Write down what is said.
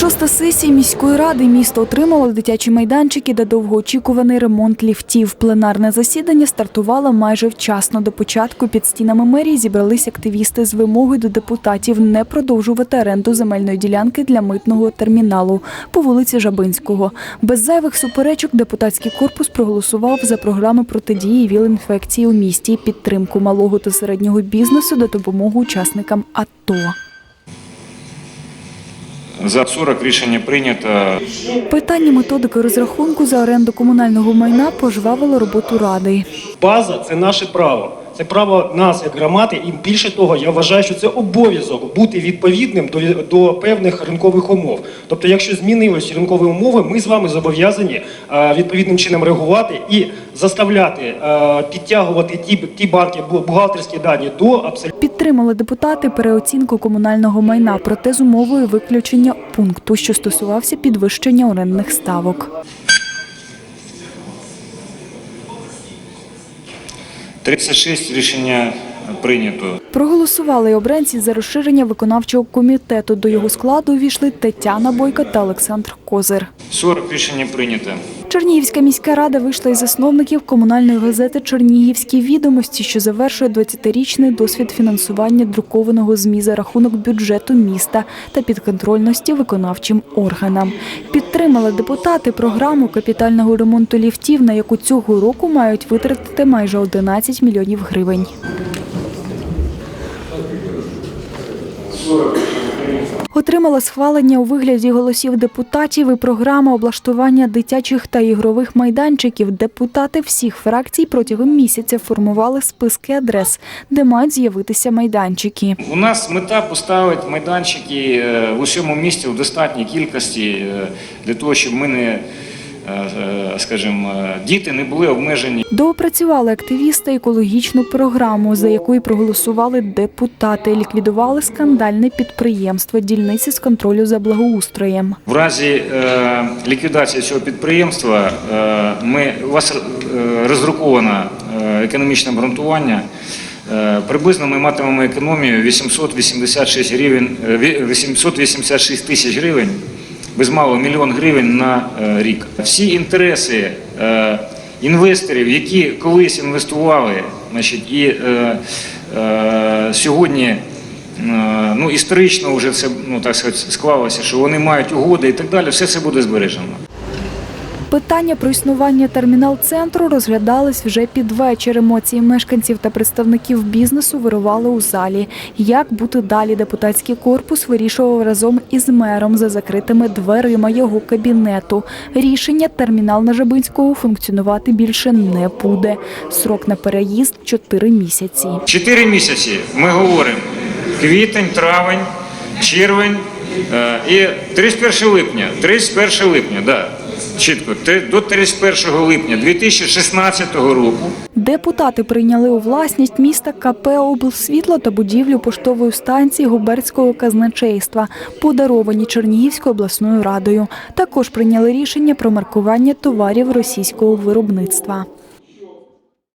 Шоста сесія міської ради місто отримало дитячі майданчики та довгоочікуваний ремонт ліфтів. Пленарне засідання стартувало майже вчасно. До початку під стінами мерії зібрались активісти з вимогою до депутатів не продовжувати оренду земельної ділянки для митного терміналу по вулиці Жабинського. Без зайвих суперечок депутатський корпус проголосував за програми протидії ВІЛ-інфекції у місті, підтримку малого та середнього бізнесу та допомогу учасникам АТО. За 40 рішення прийнято. Питання методики розрахунку за оренду комунального майна пожвавило роботу ради. База це наше право. Це право нас як громади, і більше того, я вважаю, що це обов'язок бути відповідним до, до певних ринкових умов. Тобто, якщо змінилися ринкові умови, ми з вами зобов'язані е, відповідним чином реагувати і заставляти е, підтягувати ті, ті банки, бу- бухгалтерські дані до абсолютно. Підтримали депутати переоцінку комунального майна, проте з умовою виключення пункту, що стосувався підвищення орендних ставок. 36 рішення прийнято. Проголосували й обранці за розширення виконавчого комітету. До його складу увійшли Тетяна Бойка та Олександр Козир. 40 рішення прийнято. Чернігівська міська рада вийшла із засновників комунальної газети Чернігівські відомості, що завершує 20-річний досвід фінансування друкованого ЗМІ за рахунок бюджету міста та підконтрольності виконавчим органам. Підтримали депутати програму капітального ремонту ліфтів, на яку цього року мають витратити майже 11 мільйонів гривень. Отримала схвалення у вигляді голосів депутатів і програма облаштування дитячих та ігрових майданчиків. Депутати всіх фракцій протягом місяця формували списки адрес, де мають з'явитися майданчики. У нас мета поставити майданчики е, в усьому місті в достатній кількості е, для того, щоб ми не, скажімо, е, діти не були обмежені. Доопрацювали активісти екологічну програму, за якою проголосували депутати. Ліквідували скандальне підприємство дільниці з контролю за благоустроєм. В разі е, ліквідації цього підприємства е, ми, у вас е, розруковано е, економічне обґрунтування. Е, приблизно ми матимемо економію 886 гривень, е, ві- 886 тисяч гривень, без малого мільйон гривень на е, рік. Всі інтереси е, інвесторів, які колись інвестували, значить, і е, сьогодні ну, історично вже це ну, так сказати, склалося, що вони мають угоди і так далі, все це буде збережено. Питання про існування термінал-центру розглядались вже під вечір. Емоції мешканців та представників бізнесу вирували у залі. Як бути далі? Депутатський корпус вирішував разом із мером за закритими дверима його кабінету. Рішення термінал на Жабинського функціонувати більше не буде. Срок на переїзд 4 місяці. Чотири місяці ми говоримо квітень, травень, червень е, і 31 липня. 31 липня, да. Чітко, до 31 липня 2016 року Депутати прийняли у власність міста КП «Облсвітло» та будівлю поштової станції Губерського казначейства, подаровані Чернігівською обласною радою. Також прийняли рішення про маркування товарів російського виробництва.